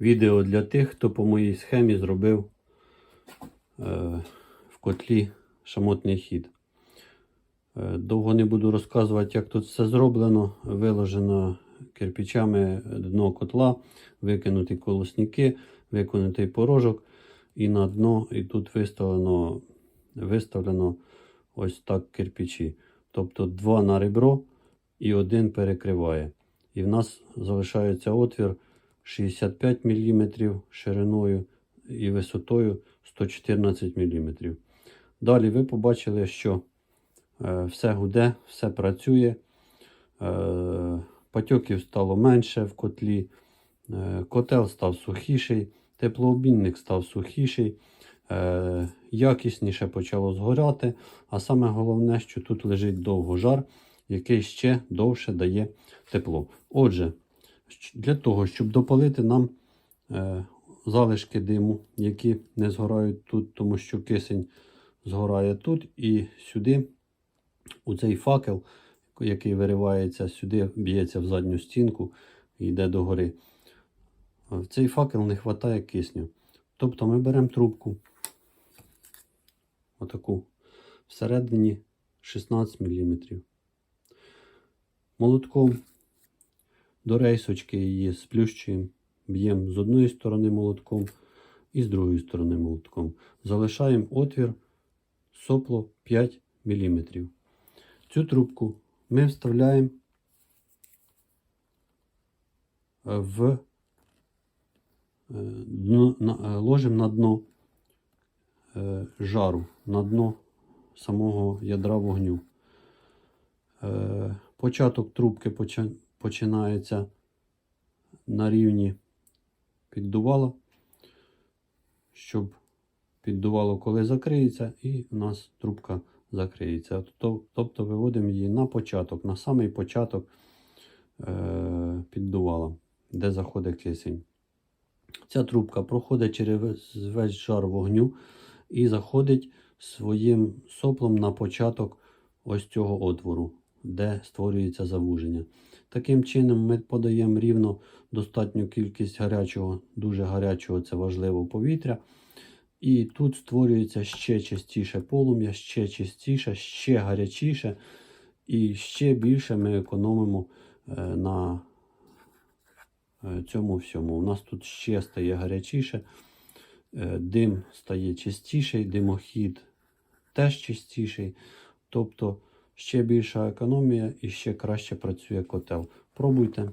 Відео для тих, хто по моїй схемі зробив е, в котлі шамотний хід. Е, довго не буду розказувати, як тут все зроблено. Виложено кирпичами дно котла, викинуті колосники, викинутий порожок. І на дно, і тут виставлено, виставлено ось так кирпичі. Тобто два на ребро і один перекриває. І в нас залишається отвір 65 мм шириною і висотою 114 мм. Далі ви побачили, що е, все гуде, все працює. Е, патьоків стало менше в котлі, е, котел став сухіший, теплообмінник став сухіший, якісніше почало згоряти. А саме головне, що тут лежить довго жар, який ще довше дає тепло. Отже, для того, щоб допалити нам е, залишки диму, які не згорають тут, тому що кисень згорає тут і сюди, у цей факел, який виривається сюди, б'ється в задню стінку і йде догори. В цей факел не вистачає кисню. Тобто ми беремо трубку, отаку, всередині 16 мм. Молотком до рейсочки її сплющуємо, б'ємо з одної сторони молотком і з другої сторони молотком. Залишаємо отвір сопло 5 мм. Цю трубку ми вставляємо в е, дно, е, ложимо на дно е, жару, на дно самого ядра вогню. Е, Початок трубки починається на рівні піддувала, щоб піддувало, коли закриється, і у нас трубка закриється. Тобто, виводимо її на початок, на самий початок е, піддувала, де заходить кисень. Ця трубка проходить через весь жар вогню і заходить своїм соплом на початок ось цього отвору, де створюється завуження. Таким чином ми подаємо рівно достатню кількість гарячого, дуже гарячого, це важливо повітря. І тут створюється ще частіше полум'я, ще частіше, ще гарячіше. І ще більше ми економимо е, на е, цьому всьому. У нас тут ще стає гарячіше, е, дим стає чистіший, димохід теж чистіший. Тобто ще більша економія і ще краще працює котел. Пробуйте.